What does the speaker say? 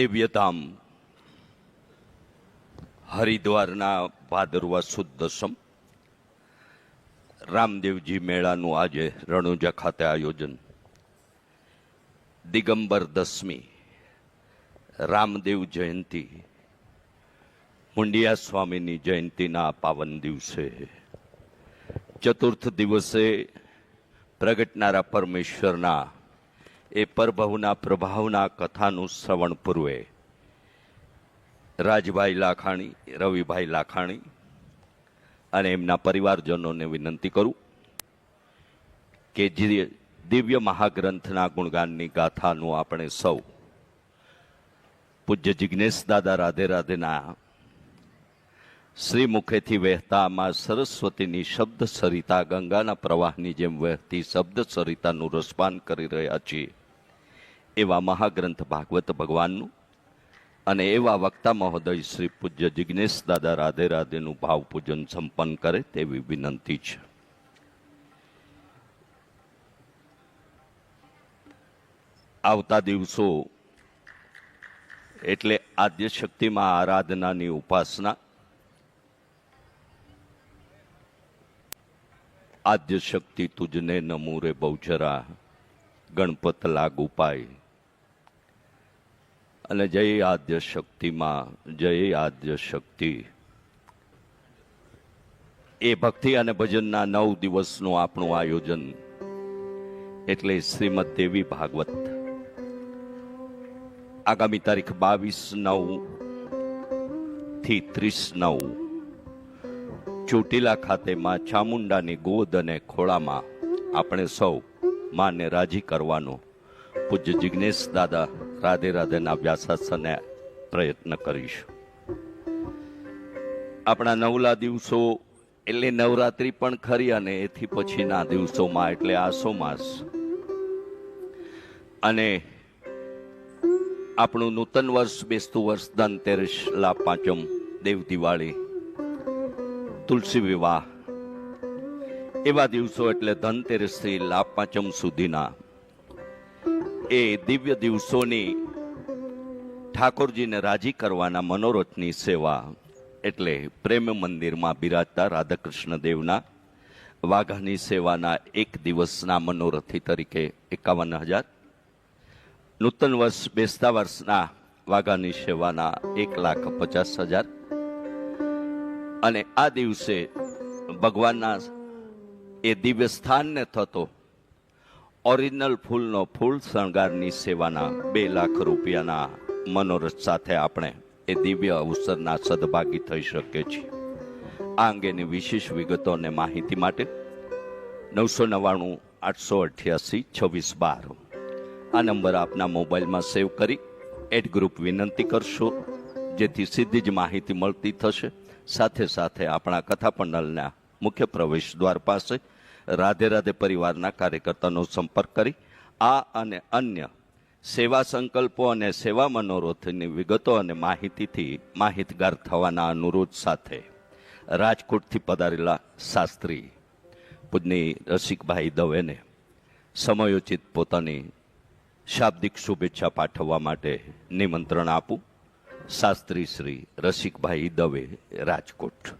દિવ્યધામ હરિદ્વારના ભાદરવા સુદ દસમ રામદેવજી મેળાનું આજે રણુજા ખાતે આયોજન દિગંબર દસમી રામદેવ જયંતી મુંડિયા સ્વામીની જયંતીના પાવન દિવસે ચતુર્થ દિવસે પ્રગટનારા પરમેશ્વરના એ પરભવના પ્રભાવના કથાનું શ્રવણ પૂર્વે. રાજભાઈ લાખાણી, રવિભાઈ લાખાણી અને એમના પરિવારજનોને વિનંતી કરું કે જે દિવ્ય મહાગ્રંથના ગુણગાનની ગાથાનું આપણે સૌ પૂજ્ય જિજ્ઞેશ દાદા રાધે રાધેના શ્રી મુખેથી વહેતા માં સરસ્વતીની શબ્દ સરિતા ગંગાના પ્રવાહની જેમ વહેતી શબ્દ સરિતાનું રસપાન કરી રહ્યા છીએ. એવા મહાગ્રંથ ભાગવત ભગવાનનું અને એવા વક્તા મહોદય શ્રી પૂજ્ય જિજ્ઞેશ દાદા રાધે રાધેનું ભાવ પૂજન સંપન્ન કરે તેવી વિનંતી છે. આવતા દિવસો એટલે આદ્ય શક્તિમાં આરાધનાની ઉપાસના, આદ્ય શક્તિ તુજને નમૂરે બહુચરા ગણપત લાગુ પાય. અને જય આદ્ય શક્તિમાં, જય આદ્ય શક્તિ. એ ભક્તિ અને ભજનના નવ દિવસનું આપણું આયોજન એટલે શ્રીમદ દેવી ભાગવત. આગામી તારીખ બાવીસ નવથી ત્રીસ નવ ચોટીલા ખાતે માં ચામુંડાની ગોદ અને ખોળામાં આપણે સૌ માને રાજી કરવાનો પૂજ્ય જિજ્ઞેશ દાદા રાધે રાધેના વ્યાસાસને પ્રયત્ન કરીશું. આપણા નવલા દિવસો એટલે નવરાત્રી પણ ખરી અને એથી પછીના દિવસોમાં એટલે આસો માસ. અને આપણું નૂતન વર્ષ, બેસતું વર્ષ, ધનતેરસ લા પાંચમ, દેવ દિવાળી, તુલસી વિવાહ, એવા દિવસો એટલે ધનતેરસથી લાભ પાંચમ સુધીના એ દિવ્ય દિવસોની ઠાકોરજીને રાજી કરવાના મનોરથની સેવા. એટલે પ્રેમ મંદિરમાં બિરાજતા રાધાકૃષ્ણ દેવના વાઘાની સેવાના એક દિવસના મનોરથી તરીકે એકાવન હજાર. નૂતન વર્ષ બેસતા વર્ષના વાઘાની સેવાના એક લાખ પચાસ હજાર. અને આ દિવસે ભગવાનના એ દિવ્ય સ્થાનને થતો ઓરિજિનલ ફૂલનો ફૂલ શણગારની સેવાના બે લાખ રૂપિયાના મનોરથ સાથે આપણે એ દિવ્ય અવસરના સદભાગી થઈ શકીએ છીએ. આ અંગેની વિશેષ વિગતો અને માહિતી માટે નવસો નવ્વાણું, આઠસો અઠ્યાસી, છવ્વીસ બાર. આ નંબર આપના મોબાઈલમાં સેવ કરી એડ ગ્રુપ વિનંતી કરશો. જેથી સીધી જ માહિતી મળતી થશે. સાથે સાથે આપણા કથા પંડલના મુખ્ય પ્રવેશ દ્વાર પાસે રાધે રાધે પરિવારના કાર્યકર્તાનો સંપર્ક કરી, આ અને અન્ય સેવા સંકલ્પો અને સેવા મનોરથની વિગતો અને માહિતીથી માહિતગાર થવાના અનુરોધ સાથે રાજકોટથી પધારેલા શાસ્ત્રી પૂજની રસિકભાઈ દવેને સમયોચિત પોતાની શાબ્દિક શુભેચ્છા પાઠવવા માટે નિમંત્રણ આપું. શાસ્ત્રી શ્રી રસિકભાઈ દવે રાજકોટ.